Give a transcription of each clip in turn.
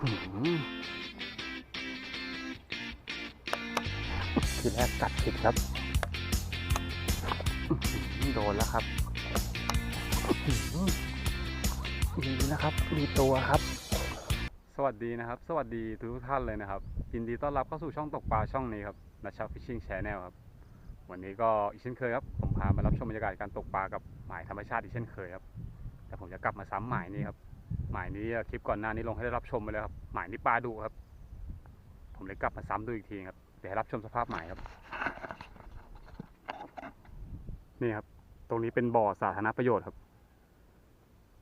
หือทีแรกกัดผิดครับ โดนแล้วครับดีนะครับ มีตัวครับ สวัสดีนะครับ สวัสดีทุกท่านเลยนะครับ ยินดีต้อนรับเข้าสู่ช่องตกปลาช่องนี้ครับนัชชาฟิชชิ่งแชนแนลครับ วันนี้ก็อีกเช่นเคยครับ ผมพามารับชมบรรยากาศการตกปลากับหมายธรรมชาติอีกเช่นเคยครับ แต่ผมจะกลับมาซ้ำหมายนี้ครับ หมายนี้คลิปก่อนหน้านี้ลงให้ได้รับชมไปแล้วครับ หมายนี้ปลาดุครับ ผมเลยกลับมาซ้ำดูอีกทีครับ เดี๋ยวให้รับชมสภาพหมายครับ นี่ครับ ตรงนี้เป็นบ่อสาธารณประโยชน์ครับ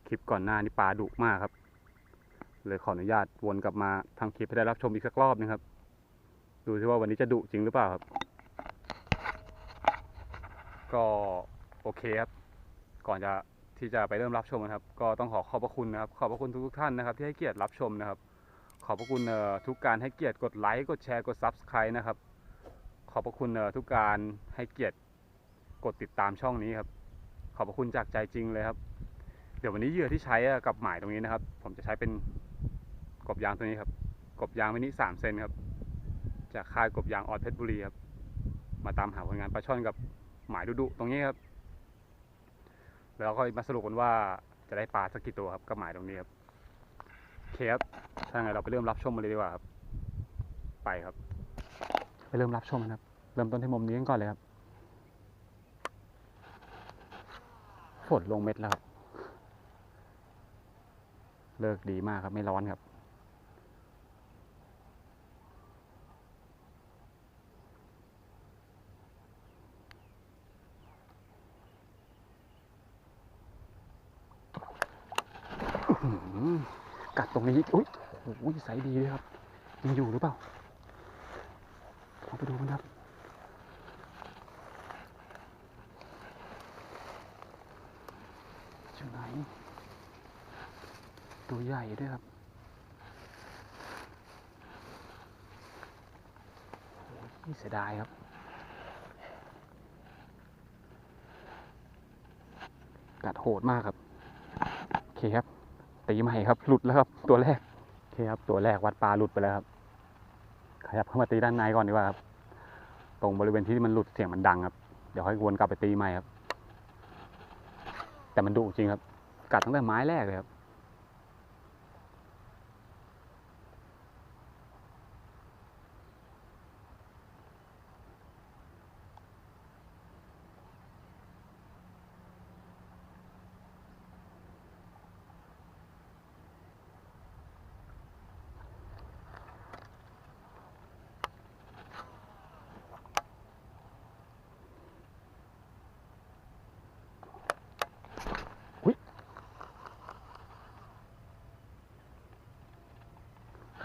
คลิปก่อนหน้านี้ปลาดุมากครับ เลยขออนุญาตวนกลับมาทำคลิปให้ได้รับชมอีกสักรอบนึงครับ ดูซิว่าวันนี้จะดุจริงหรือเปล่าครับ ก็โอเคครับ ก่อนจะ ที่จะไปเริ่มรับชมนะครับ ก็ต้องขอขอบพระคุณนะครับ ขอบพระคุณทุกท่านนะครับ ที่ให้เกียรติรับชมนะครับ ขอบพระคุณทุกการให้เกียรติกดไลค์กดแชร์กด Subscribe นะครับ ขอบพระคุณทุกการให้เกียรติกดติดตามช่องนี้ครับ ขอบพระคุณจากใจจริงเลยครับ เดี๋ยววันนี้เหยื่อที่ใช้กับหมายตรงนี้นะครับ ผมจะใช้เป็นกบยางตัวนี้ครับ กบยางมินิสามเซนครับ จากค่ายกบยางออดเพชรบุรีครับ มาตามหาผลงานปลาช่อนกับหมายดุๆตรงนี้ครับ แล้วก็มาสรุปกันว่าจะได้ปลาสักกี่ตัวครับก็หมายตรงนี้ครับเคครับถ้าไงเราไปเริ่มรับชมกันเลยดีกว่าครับ ไปครับ ไปเริ่มรับชมนะครับ เริ่มต้นที่มุมนี้กันก่อนเลยครับฝนลงเม็ดแล้วครับ เลิกดีมากครับไม่ร้อนครับ อื้อหือ กัดตรงนี้ อุ้ยโอ้ยใสดีเลยครับ ยังอยู่หรือเปล่าลองไปดูกันครับ อยู่ไหน ตัวใหญ่ด้วยครับโอ้ยเสียดายครับกัดโหดมากครับ โอเคครับ ตีใหม่ครับ หลุดแล้วครับ ตัวแรกโอเคครับ ตัวแรกวัดปลาหลุดไปแล้วครับ ขยับเข้ามาตีด้านในก่อนดีกว่าครับ ตรงบริเวณที่มันหลุดเสียงมันดังครับ เดี๋ยวค่อยวนกลับไปตีใหม่ครับ แต่มันดุจริงครับ กัดตั้งแต่ไม้แรกเลยครับ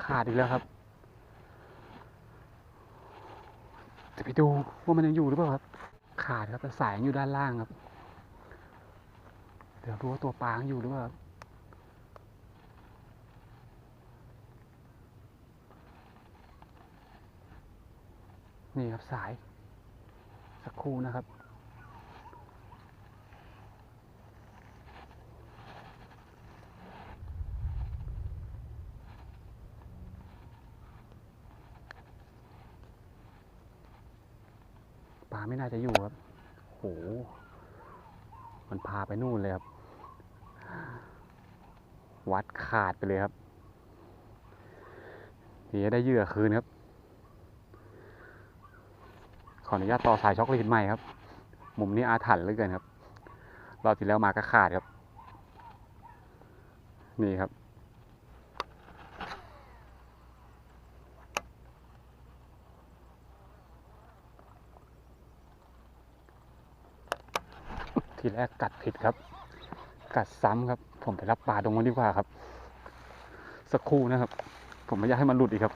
ขา ดอีกแล้วครับ จะไปดูว่ามันยังอยู่หรือเปล่าครับ ขาดครับแต่สายยังอยู่ด้านล่างครับ เดี๋ยวดูว่าตัวปลางอยู่หรือเปล่าครับนี่ครับสาย สักครู่นะครับ ไม่น่าจะอยู่ครับโหมันพาไปนู่นเลยครับ วัดขาดไปเลยครับนี่ได้เหยื่อคืนครับ ขออนุญาตต่อสายช็อกโกแลตใหม่ครับ มุมนี้อาถรรพ์เหลือเกินครับ รอบที่แล้วมาก็ขาดครับ นี่ครับ ทีแรกกัดผิดครับ กัดซ้ำครับ ผมไปรับปลาตรงนั้นดีกว่าครับ สักครู่นะครับ ผมไม่อยากให้มันหลุดอีกครับ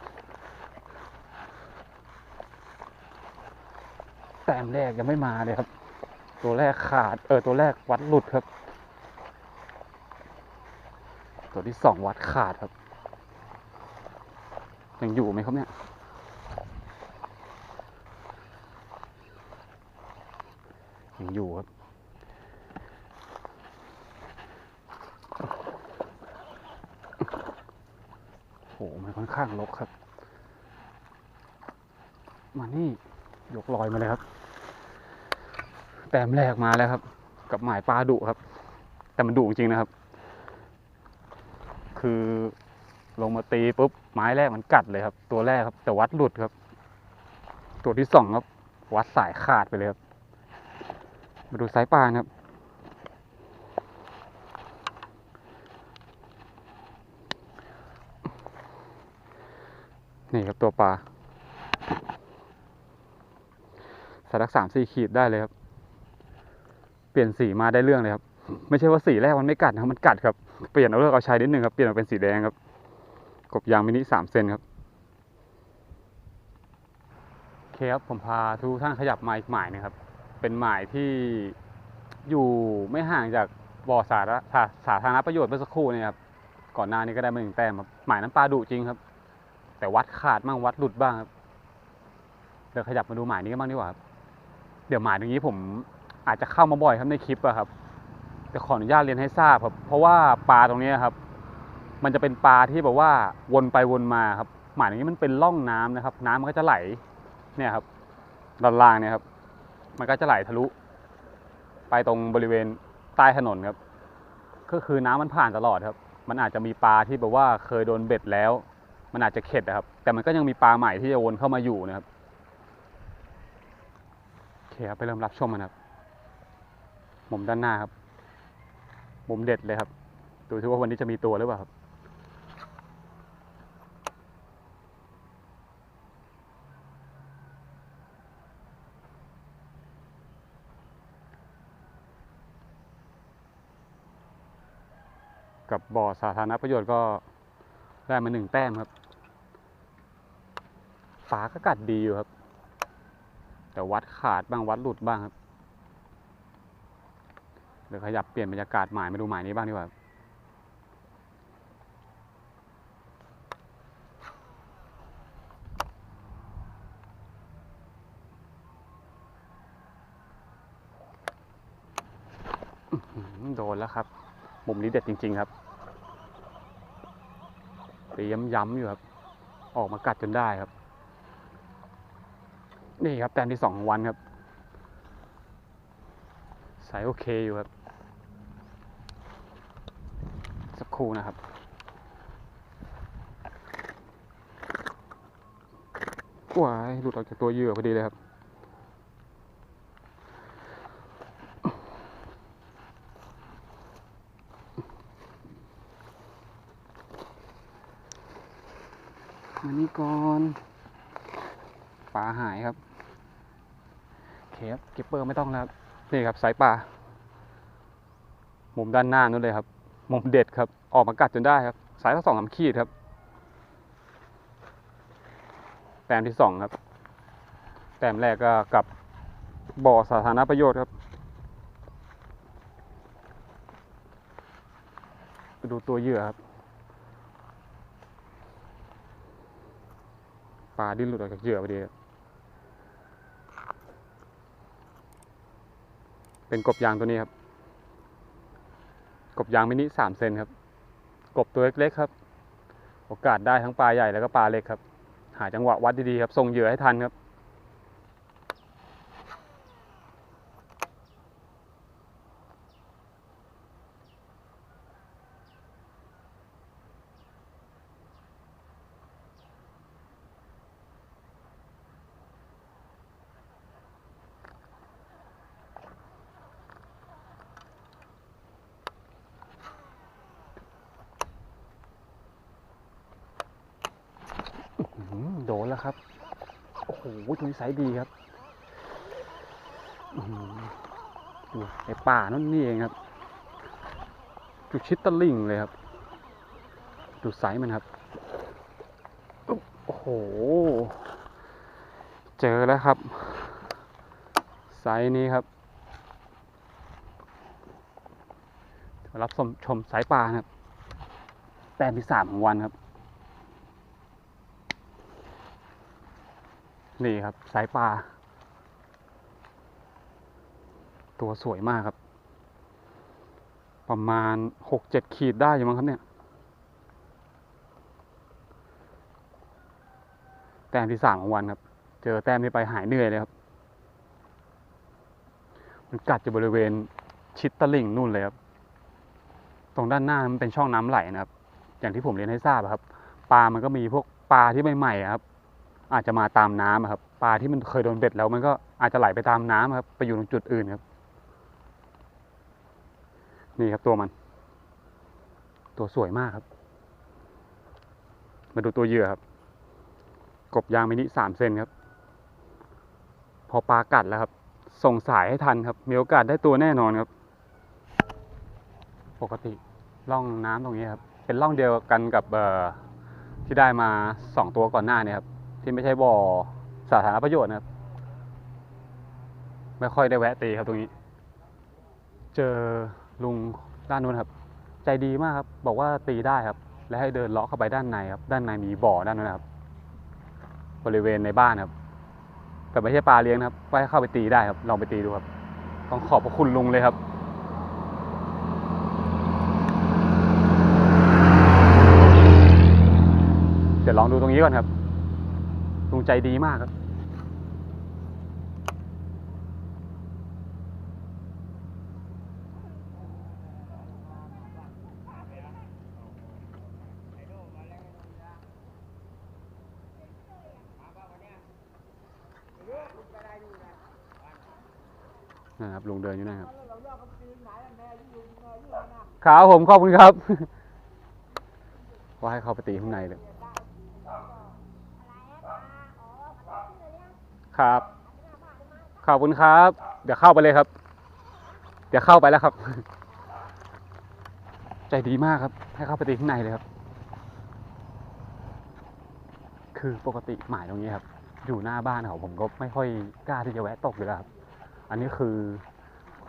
แต้มแรกยังไม่มาเลยครับ ตัวแรกขาด เออตัวแรกวัดหลุดครับ ตัวที่สองวัดขาดครับ ยังอยู่ไหมครับเนี่ยยังอยู่ครับ โหมันค่อน ข้างรกครับ มานี่ยกลอยมาเลยครับ แต้มแรกมาแล้วครับ กับหมายปลาดุครับ แต่มันดุจริงนะครับ คือลงมาตีปุ๊บไม้แรกมันกัดเลยครับ ตัวแรกครับ แต่วัดหลุดครับ ตัวที่สองครับ วัดสายขาดไปเลยครับ มาดูสายปลาครับ นี่ครับตัวปลาสักสามสี่ขีดได้เลยครับ เปลี่ยนสีมาได้เรื่องเลยครับ ไม่ใช่ว่าสีแรกมันไม่กัดนะครับ มันกัดครับ เปลี่ยนเอาเลือกเอาชายนิดนึงครับ เปลี่ยนมาเป็นสีแดงครับ กบยางมินิสามเซนครับโอเคครับ ผมพาทุกท่านขยับมาอีกหมายนึงครับ เป็นหมายที่อยู่ไม่ห่างจากบ่อสาธารณสาสาธารณประโยชน์เมื่อสักครู่เนี่ยครับ ก่อนหน้านี้ก็ได้มาหนึ่งแต้มครับ หมายนั้นปลาดุจริงครับ แต่วัดขาดบ้างวัดหลุดบ้างครับเดี๋ยวขยับมาดูหมายนี้กันบ้างดีกว่าครับเดี๋ยวหมายตรงนี้ผมอาจจะเข้ามาบ่อยครับในคลิปอะครับ แต่ขออนุญาตเรียนให้ทราบครับ เพราะว่าปลาตรงนี้ครับ มันจะเป็นปลาที่แบบว่าวนไปวนมาครับ หมายตรงนี้มันเป็นร่องน้ำนะครับ น้ำมันก็จะไหล เนี่ยครับด้านล่างเนี่ยครับ มันก็จะไหลทะลุ ไปตรงบริเวณใต้ถนนครับ ก็คือน้ำมันผ่านตลอดครับ มันอาจจะมีปลาที่แบบว่าเคยโดนเบ็ดแล้ว มันอาจจะเข็ดนะครับ แต่มันก็ยังมีปลาใหม่ที่จะวนเข้ามาอยู่นะครับโอเคครับไปเริ่มรับชมกันครับมุมด้านหน้าครับ มุมเด็ดเลยครับ ดูที่ว่าวันนี้จะมีตัวหรือเปล่าครับกับบ่อสาธารณประโยชน์ก็ได้มาหนึ่งแต้มครับ ฝาก็กัดดีอยู่ครับ แต่วัดขาดบ้างวัดหลุดบ้างครับเดี๋ยวขยับเปลี่ยนบรรยากาศหมายมาดูหมายนี้บ้างดีกว่าโดนแล้วครับ มุมนี้เด็ดจริง ๆ ครับตีย้ำๆอยู่ครับ ออกมากัดจนได้ครับ นี่ครับแต้มที่สองของวันครับสายโอเคอยู่ครับ สักครู่นะครับว้ายหลุดออกจากตัวเหยื่อพอดีเลยครับ มานี่ก่อนปลาหายครับโอเคครับเก็บเปอร์ไม่ต้องแล้ว นี่ครับสายปลามุมด้านหน้านู้นเลยครับ มุมเด็ดครับ ออกมากัดจนได้ครับ สายละสองสาขีดครับ แต้มที่สองครับ แต้มแรกก็กับบ่อสาธารณประโยชน์ครับ ไปดูตัวเหยื่อครับ ปลาดิ้นหลุดออกจากเหยื่อพอดีครับ เป็นกบยางตัวนี้ครับ กบยางมินิสามเซนครับ กบตัวเล็กๆครับ โอกาสได้ทั้งปลาใหญ่แล้วก็ปลาเล็กครับ หาจังหวะวัดดีๆครับส่งเหยื่อให้ทันครับ อื้อหือโดนแล้วครับ โอ้โหตัวนี้ไซส์ดีครับไอหือดูในป่านั่นนี่เองครับ จุดชิดตะลิ่งเลยครับดูไซส์มันครับ โอ้โห เจอแล้วครับไซส์นี้ครับ รับชมชมสายปลานครับ แต้มที่สามของวันครับ นี่ครับ สายปลา ตัวสวยมากครับ ประมาณหกเจ็ดขีดได้อยู่มั้งครับเนี่ย แต้มที่สามของวันครับ เจอแต้มนี้ไปหายเหนื่อยเลยครับ มันกัดอยู่บริเวณชิดตะลิ่งนู่นเลยครับ ตรงด้านหน้ามันเป็นช่องน้ำไหลนะครับ อย่างที่ผมเรียนให้ทราบครับ ปลามันก็มีพวกปลาที่ใหม่ๆครับ อาจจะมาตามน้ำครับปลาที่มันเคยโดนเบ็ดแล้วมันก็อาจจะไหลไปตามน้ำครับ ไปอยู่ตรงจุดอื่นครับ นี่ครับตัวมัน ตัวสวยมากครับ มาดูตัวเหยื่อครับ กบยางมินิสามเซนครับ พอปลากัดแล้วครับ ส่งสายให้ทันครับ มีโอกาสได้ตัวแน่นอนครับ ปกติร่องน้ำตรงนี้ครับ เป็นร่องเดียวกันกับที่ได้มาสองตัวก่อนหน้านี่ยครับ ที่ไม่ใช่บ่อสาธารณประโยชน์นะครับ ไม่ค่อยได้แวะตีครับตรงนี้ เจอลุงด้านนู้นครับ ใจดีมากครับ บอกว่าตีได้ครับ และให้เดินเลาะเข้าไปด้านในครับ ด้านในมีบ่อด้านนั้นครับ บริเวณในบ้านครับ แต่ไม่ใช่ปลาเลี้ยงครับไว้เข้าไปตีได้ครับ ลองไปตีดูครับ ต้องขอบพระคุณลุงเลยครับเดี๋ยวลองดูตรงนี้ก่อนครับ ลุงใจดีมากครับ นะครับลุงเดินอยู่นะครับ ครับผมขอบคุณครับ ว่าให้เข้าไปตีข้างในเลย ครับ ขอบคุณครับ เดี๋ยวเข้าไปเลยครับ เดี๋ยวเข้าไปแล้วครับ ใจดีมากครับ ให้เข้าไปตีข้างในเลยครับ คือปกติหมายตรงนี้ครับ อยู่หน้าบ้านเขาผมก็ไม่ค่อยกล้าที่จะแวะตกเลยครับ อันนี้คือ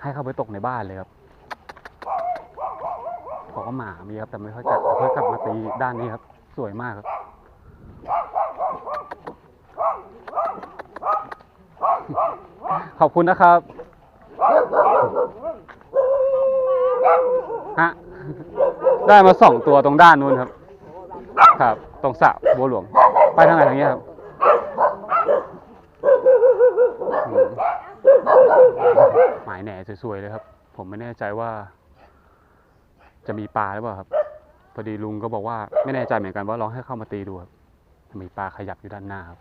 ให้เข้าไปตกในบ้านเลยครับบอกว่าหมามีครับแต่ไม่ค่อยกัดแต่ค่อยกลับมาตีด้านนี้ครับ สวยมากครับ ขอบคุณนะครับฮะได้มาสองตัวตรงด้านนู้นครับ ครับ ตรงสระบัวหลวง ไปทางไหนทางนี้ครับหมายแหน่สวยๆเลยครับ ผมไม่แน่ใจว่า จะมีปลาหรือเปล่าครับ พอดีลุงก็บอกว่าไม่แน่ใจเหมือนกันว่าลองให้เข้ามาตีดูครับมีปลาขยับอยู่ด้านหน้าครับ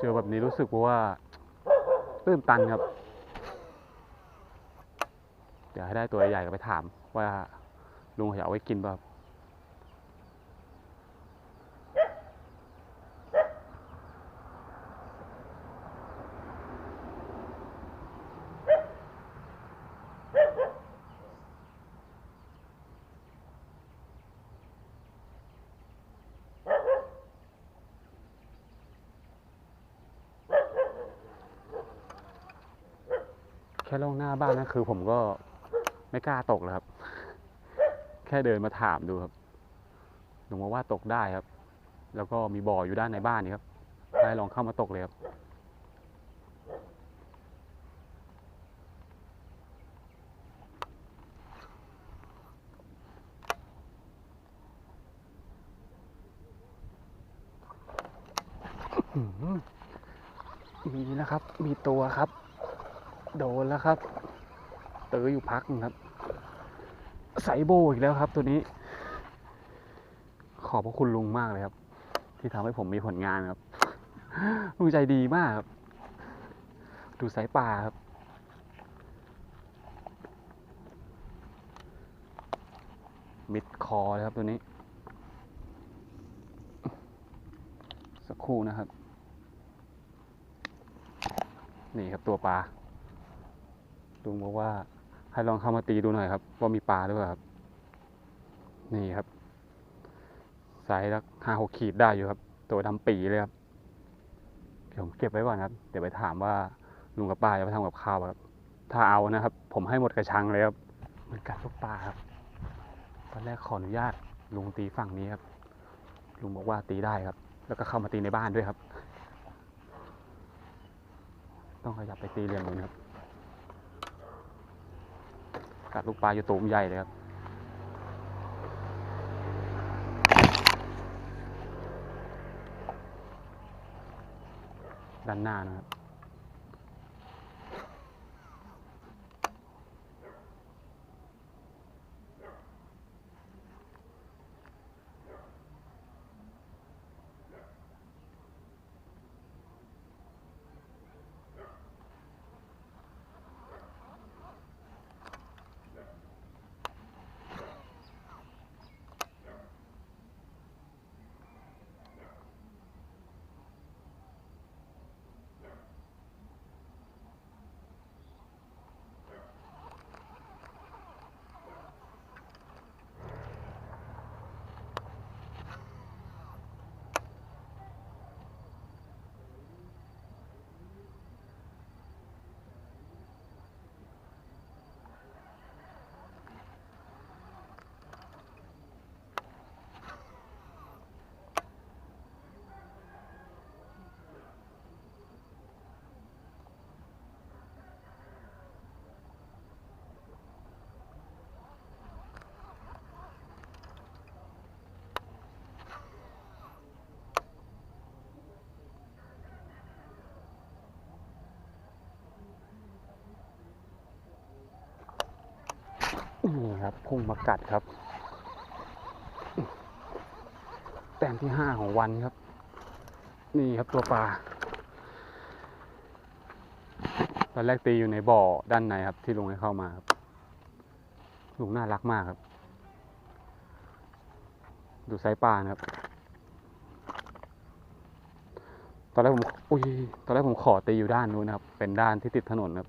เจอแบบนี้รู้สึกว่าตื้นตันครับ เดี๋ยวให้ได้ตัวใหญ่ๆก็ไปถามว่าลุงเขาเอาไว้กินป่ะครับ แค่ลงหน้าบ้านนะคือผมก็ไม่กล้าตกแล้วครับ แค่เดินมาถามดูครับลุงบอกว่าตกได้ครับ แล้วก็มีบ่ออยู่ด้านในบ้านนี่ครับได้ลองเข้ามาตกเลยครับอื้อหือมีแล้วครับ มีตัวครับ โดนแล้วครับ เตออยู่พักนึงครับไซโบอีกแล้วครับตัวนี้ ขอบพระคุณลุงมากเลยครับ ที่ทำให้ผมมีผลงานครับ ลุงใจดีมากครับ ดูสายป่าครับมิดคอเลยครับตัวนี้ สักครู่นะครับ นี่ครับตัวปลา ลุงบอกว่าให้ลองเข้ามาตีดูหน่อยครับ ว่ามีปลาหรือเปล่าครับ นี่ครับไซส์ละห้าหกขีดได้อยู่ครับ ตัวดำปีเลยครับเดี๋ยวผมเก็บไว้ก่อนครับ เดี๋ยวไปถามว่าลุงกับป้าจะไปทำกับข้าวครับ ถ้าเอานะครับ ผมให้หมดกระชังเลยครับมันกัดลูกปลาครับ ตอนแรกขออนุญาตลุงตีฝั่งนี้ครับ ลุงบอกว่าตีได้ครับ แล้วก็เข้ามาตีในบ้านด้วยครับ ต้องขยับไปตีเหลี่ยมนู้นครับ กัดลูกปลาอยู่ตูมใหญ่เลยครับด้านหน้านะครับ นี่ครับพุ่งมากัดครับ แต้มที่ห้าของวันครับ นี่ครับตัวปลาตอนแรกตีอยู่ในบ่อด้านในครับ ที่ลุงให้เข้ามาครับลุงน่ารักมากครับ ดูไซปลานะครับ ตอนแรกผมอุ้ยตอนแรกผมขอตีอยู่ด้านนู้นนะครับ เป็นด้านที่ติดถนนครับ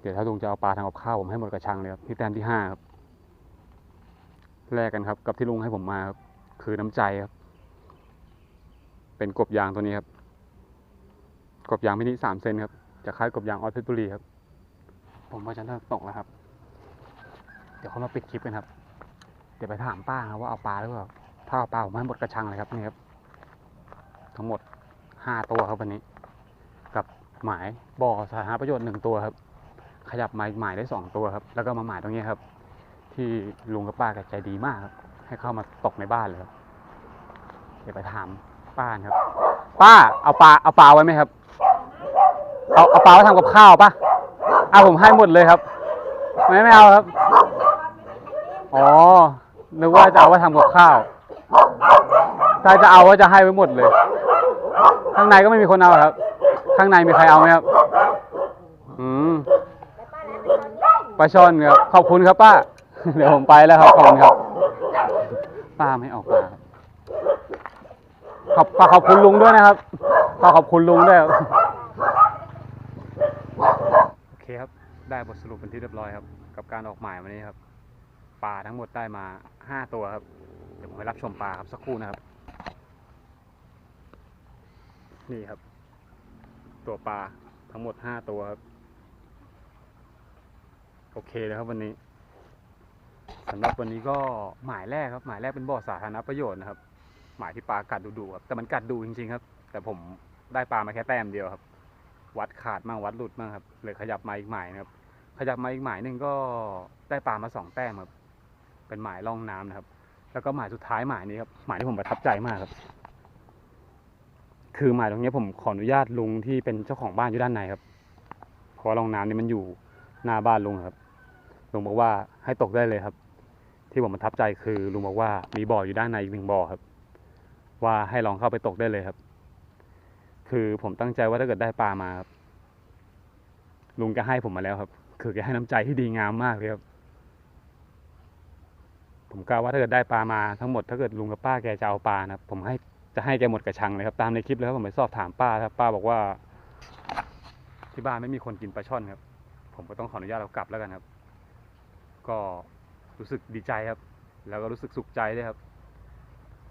เดี๋ยวถ้าลุงจะเอาปลาทำกับข้าวผมให้หมดกระชังเลยครับที่แต้มที่ห้าครับแลกกันครับ กับที่ลุงให้ผมมาครับคือน้ำใจครับ เป็นกบยางตัวนี้ครับ กบยางมินิสามเซนครับจากค่ายกบยางออสเพชรบุรีครับ ผมว่าจะเลิกตกแล้วครับ เดี๋ยวเขามาปิดคลิปกันครับ เดี๋ยวไปถามป้าครับว่าเอาปลาหรือเปล่าถ้าเอาปลาผมให้หมดกระชังเลยครับนี่ครับ ทั้งหมดห้าตัวครับวันนี้ กับหมายบ่อสาธารณประโยชน์หนึ่งตัวครับ ขยับม้หมายได้สองตัวครับ แล้วก็มาหมายตรงนี้ครับ ที่ลุงกับป้าแกใจดีมากครับ ให้เข้ามาตกในบ้านเลยครับเดี๋ยวไปถามป้านครับ ป้าเอาปลาเอาปลาไว้ไหมครับ เอาเอาปลาไว้ทำกับข้าวป่ะเอาผมให้หมดเลยครับ ไม่ไม่เอาครับ อ๋อ นึกว่าจะเอาไว้ทำกับข้าว ถ้าจะเอาก็จะให้ไว้หมดเลย ข้างในก็ไม่มีคนเอาครับ ข้างในมีใครเอาไหมครับ อืม ปลาช่อนครับ ขอบคุณครับป้า เดี๋ยวผมไปแล้วครับขอบคุณครับ ป้าไม่เอาปลาครับขอบฝากขอบคุณลุงด้วยนะครับฝากขอบคุณลุงด้วยครับโอเคครับ ได้บทสรุปเป็นที่เรียบร้อยครับ กับการออกหมายวันนี้ครับ ปลาทั้งหมดได้มาห้าตัวครับ เดี๋ยวผมไปรับชมปลาครับสักครู่นะครับ นี่ครับ ตัวปลาทั้งหมดห้าตัวครับ อเคเลยครับวันนี้สำหรับวันนี้ก็หมายแรกครับ หมายแรกเป็นบ่อสาธารณประโยชน์นะครับ หมายที่ปลากัดดุๆครับแต่มันกัดดุจริงๆครับ แต่ผมได้ปลามาแค่แต้มเดียวครับ วัดขาดมั่งวัดหลุดมั่งครับเลยขยับมาอีกหมายนะครับ ขยับมาอีกหมายหนึ่งก็ได้ปลามาสองแต้มครับ เป็นหมายล่องน้ำนะครับ แล้วก็หมายสุดท้ายหมายนี้ครับหมายที่ผมประทับใจมากครับ คือหมายตรงนี้ผมขออนุญาตลุงที่เป็นเจ้าของบ้านอยู่ด้านในครับเพราะว่าร่องน้ำนี่มันอยู่หน้าบ้านลุงครับ ลุงบอกว่าให้ตกได้เลยครับ ที่ผมประทับใจคือลุงบอกว่ามีบ่ออยู่ด้านในอีกหนึ่งบ่อครับ ว่าให้ลองเข้าไปตกได้เลยครับ คือผมตั้งใจว่าถ้าเกิดได้ปลามาครับลุงแกให้ผมมาแล้วครับ คือแกให้น้ำใจที่ดีงามมากเลยครับ ผมกล่าวว่าถ้าเกิดได้ปลามาทั้งหมดถ้าเกิดลุงกับป้าแกจะเอาปลานะครับผมให้จะให้แกหมดกระชังเลยครับ ตามในคลิปเลยครับผมไปสอบถามป้าครับป้าบอกว่า ที่บ้านไม่มีคนกินปลาช่อนครับ ผมก็ต้องขออนุญาตเรากลับแล้วกันครับ ก็รู้สึกดีใจครับ แล้วก็รู้สึกสุขใจด้วยครับ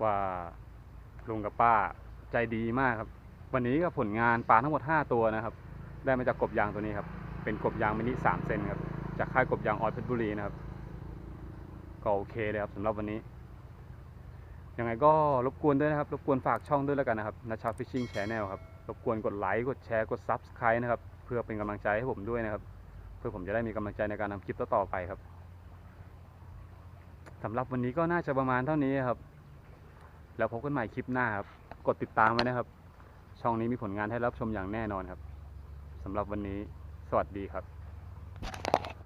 ว่าลุงกับป้าใจดีมากครับ วันนี้ก็ผลงานปลาทั้งหมด 5 ตัวนะครับ ได้มาจากกบยางตัวนี้ครับ เป็นกบยางมินิ3เซนครับ จากค่ายกบยางออสเพชรบุรีนะครับ ก็โอเคเลยครับสำหรับวันนี้ ยังไงก็รบกวนด้วยนะครับ รบกวนฝากช่องด้วยแล้วกันนะครับนัชชาฟิชชิ่งแชนแนลครับ รบกวนกดไลค์ กดแชร์ กด Subscribe นะครับ เพื่อเป็นกำลังใจให้ผมด้วยนะครับ เพื่อผมจะได้มีกำลังใจในการทำคลิปต่อๆไปครับ สำหรับวันนี้ก็น่าจะประมาณเท่านี้ครับ แล้วพบกันใหม่คลิปหน้าครับ กดติดตามไว้นะครับ ช่องนี้มีผลงานให้รับชมอย่างแน่นอนครับสำหรับวันนี้ สวัสดีครับ